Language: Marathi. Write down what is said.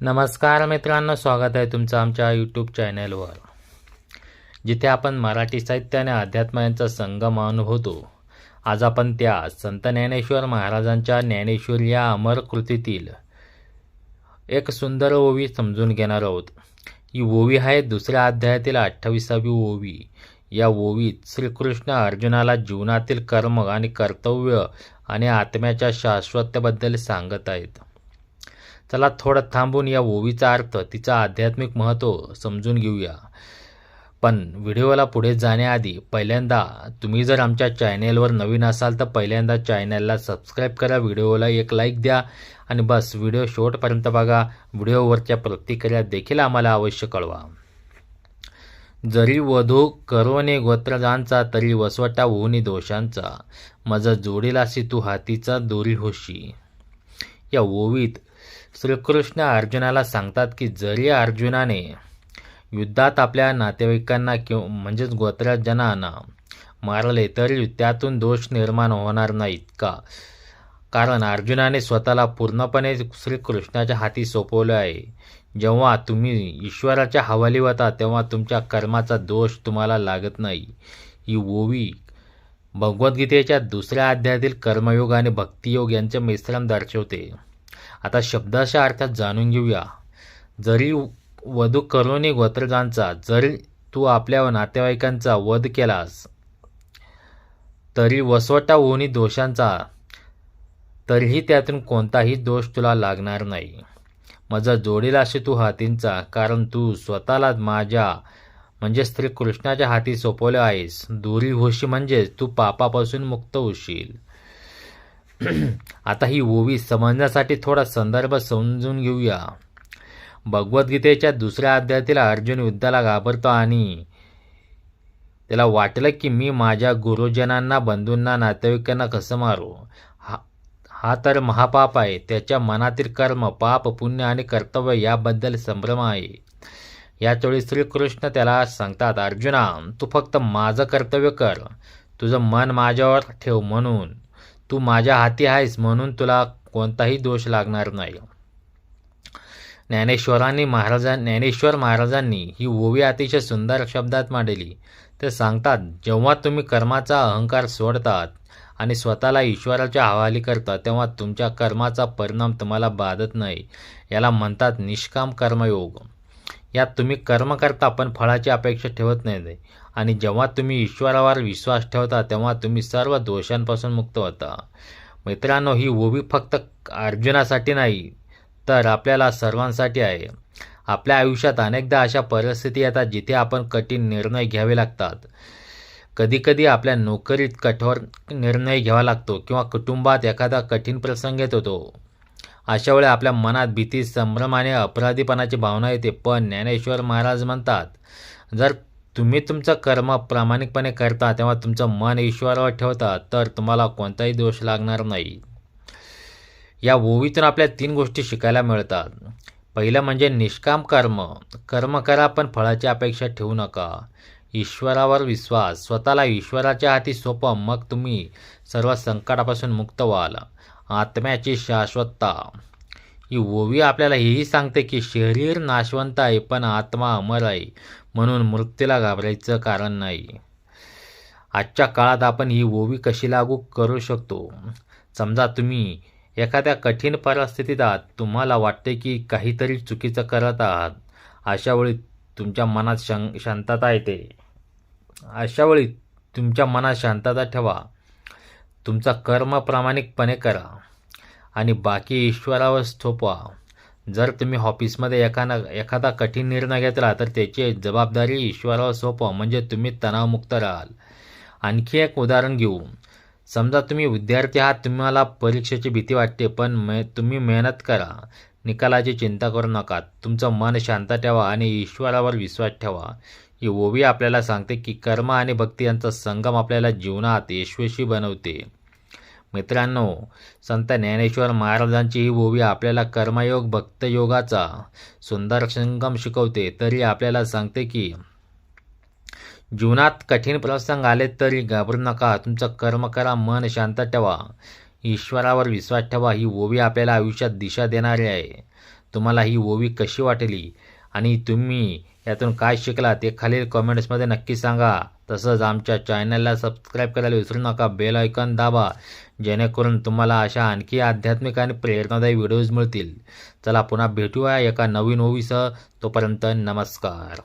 नमस्कार मित्रांनो स्वागत आहे तुमचं आमच्या यूट्यूब चॅनलवर जिथे आपण मराठी साहित्य आणि अध्यात्म यांचा संगम अनुभवतो. आज आपण त्या संत ज्ञानेश्वर महाराजांच्या ज्ञानेश्वर या अमर कृतीतील एक सुंदर ओवी समजून घेणार आहोत. ही ओवी आहे दुसऱ्या अध्यायातील अठ्ठावीसावी ओवी. या ओवीत श्रीकृष्ण अर्जुनाला जीवनातील कर्म आणि कर्तव्य आणि आत्म्याच्या शाश्वततेबद्दल सांगत आहेत. चला थोडं थांबून या ओवीचा अर्थ तिचा आध्यात्मिक महत्त्व समजून घेऊया. पण व्हिडिओला पुढे जाण्याआधी पहिल्यांदा तुम्ही जर आमच्या चॅनेलवर नवीन असाल तर पहिल्यांदा चॅनलला सबस्क्राईब करा व्हिडिओला एक लाईक द्या आणि बस व्हिडिओ शेवटपर्यंत बघा. व्हिडिओवरच्या प्रतिक्रिया देखील आम्हाला अवश्य कळवा. जरी वधू करोने गोत्रजांचा तरी वसवटा होऊनी दोषांचा. माझा जोडीलासी तू हातीचा दोरी होशी. या ओवीत श्रीकृष्ण अर्जुनाला सांगतात की जरी अर्जुनाने युद्धात आपल्या नातेवाईकांना किंवा म्हणजेच गोत्रजनांना मारले तरी त्यातून दोष निर्माण होणार नाहीत का? कारण अर्जुनाने स्वतःला पूर्णपणे श्रीकृष्णाच्या हाती सोपवले आहे. जेव्हा तुम्ही ईश्वराच्या हवाली होता तेव्हा तुमच्या कर्माचा दोष तुम्हाला लागत नाही. ही ओवी भगवद्गीतेच्या दुसऱ्या अध्यायातील कर्मयोग आणि भक्तियोग यांचे मिश्रण दर्शवते. आता शब्दाच्या अर्थात जाणून घेऊया. जरी वधू करोने गोत्रकांचा जरी तू आपल्या नातेवाईकांचा वध केलास तरी वसवटा होणी दोषांचा तरीही त्यातून कोणताही दोष तुला लागणार नाही. माझा जोडीला असे तू हातींचा कारण तू स्वतःला माझ्या म्हणजे स्त्री कृष्णाच्या हाती सोपवले आहेस. दुरी होशी म्हणजे तू पापापासून मुक्त होशील. आता ही ओवी समजण्यासाठी थोडा संदर्भ समजून घेऊया. भगवद्गीतेच्या दुसऱ्या अध्यायातील अर्जुन युद्धाला घाबरतो आणि त्याला वाटलं की मी माझ्या गुरुजनांना बंधूंना नातेवाईकांना कसं मारू? हा हा तर महापाप आहे. त्याच्या मनातील कर्म पाप पुण्य आणि कर्तव्य याबद्दल संभ्रम आहे. याचवेळी श्रीकृष्ण त्याला सांगतात अर्जुना तू फक्त माझं कर्तव्य कर. तुझं मन माझ्यावर ठेव म्हणून. तू माझ्या हाती आहेस म्हणून तुला कोणताही दोष लागणार नाही. ज्ञानेश्वरांनी महाराजां ज्ञानेश्वर महाराजांनी ही ओवी अतिशय सुंदर शब्दात मांडली. ते सांगतात जेव्हा तुम्ही कर्माचा अहंकार सोडतात आणि स्वतःला ईश्वराच्या हवाली करता तेव्हा तुमच्या कर्माचा परिणाम तुम्हाला बाधत नाही. याला म्हणतात निष्काम कर्मयोग. यात तुम्ही कर्म करता पण फळाची अपेक्षा ठेवत नाही आणि जेव्हा तुम्ही ईश्वरावर विश्वास ठेवता तेव्हा तुम्ही सर्व दोषांपासून मुक्त होता. मित्रांनो ही ओवी फक्त अर्जुनासाठी नाही तर आपल्याला सर्वांसाठी आहे. आपल्या आयुष्यात अनेकदा अशा परिस्थिती येतात जिथे आपण कठीण निर्णय घ्यावे लागतात. कधीकधी आपल्या नोकरीत कठोर निर्णय घ्यावा लागतो किंवा कुटुंबात एखादा कठीण प्रसंग येत होतो. अशा वेळी आपल्या मनात भीती संभ्रम आणि अपराधीपणाची भावना येते. पण ज्ञानेश्वर महाराज म्हणतात जर तुम्ही तुमचं कर्म प्रामाणिकपणे करता तेव्हा तुमचं मन ईश्वरावर ठेवता तर तुम्हाला कोणताही दोष लागणार नाही. या ओवीतून आपल्या तीन गोष्टी शिकायला मिळतात. पहिलं म्हणजे निष्काम कर्म. कर्म करा पण फळाची अपेक्षा ठेवू नका. ईश्वरावर विश्वास. स्वतःला ईश्वराच्या हाती सोपं मग तुम्ही सर्व संकटापासून मुक्त व्हाल. आत्म्याची शाश्वतता. ही ओवी आपल्याला हेही सांगते की शरीर नाशवंत आहे पण आत्मा अमर आहे म्हणून मृत्यूला घाबरायचं कारण नाही. आजच्या काळात आपण ही ओवी कशी लागू करू शकतो? समजा तुम्ही एखाद्या कठीण परिस्थितीत आहात तुम्हाला वाटते की काहीतरी चुकीचं करत आहात. अशावेळी तुमच्या मनात शं शांतता येते. अशावेळी तुमच्या मनात शांतता ठेवा. तुमचा कर्म प्रामाणिकपणे करा आणि बाकी ईश्वरावर थोपवा. जर तुम्ही ऑफिसमध्ये एखादा एखादा कठीण निर्णय घेतला तर त्याची जबाबदारी ईश्वरावर सोपवा म्हणजे तुम्ही तणावमुक्त राहाल. आणखी एक उदाहरण घेऊ. समजा तुम्ही विद्यार्थी आहात तुम्हाला परीक्षेची भीती वाटते पण मे तुम्ही मेहनत करा. निकालाची चिंता करू नका. तुमचं मन शांत ठेवा आणि ईश्वरावर विश्वास ठेवा. ही ओवी आपल्याला सांगते की कर्म आणि भक्ती यांचा संगम आपल्याला जीवनात यशस्वी बनवते. मित्रांनो संत ज्ञानेश्वर महाराजांची ही ओवी आपल्याला कर्मयोग भक्तयोगाचा सुंदर संगम शिकवते. तरी आपल्याला सांगते की जीवनात कठीण प्रसंग आले तरी घाबरू नका. तुमचं कर्म करा मन शांत ठेवा. ईश्वरावर विश्वास ठेवा. ही ओवी आपल्याला आयुष्यात दिशा देणारी आहे. तुम्हाला ही ओवी कशी वाटली आणि तुम्ही यातून काय शिकला ते खालील कमेंट्समध्ये नक्की सांगा. तसंच आमच्या चॅनलला सबस्क्राईब करायला विसरू नका. बेल आयकॉन दाबा जेणेकरून तुम्हाला अशा आणखी आध्यात्मिक आणि प्रेरणादायी व्हिडिओज मिळतील. चला पुन्हा भेटूया एका नवीन ओवीसह. तोपर्यंत नमस्कार.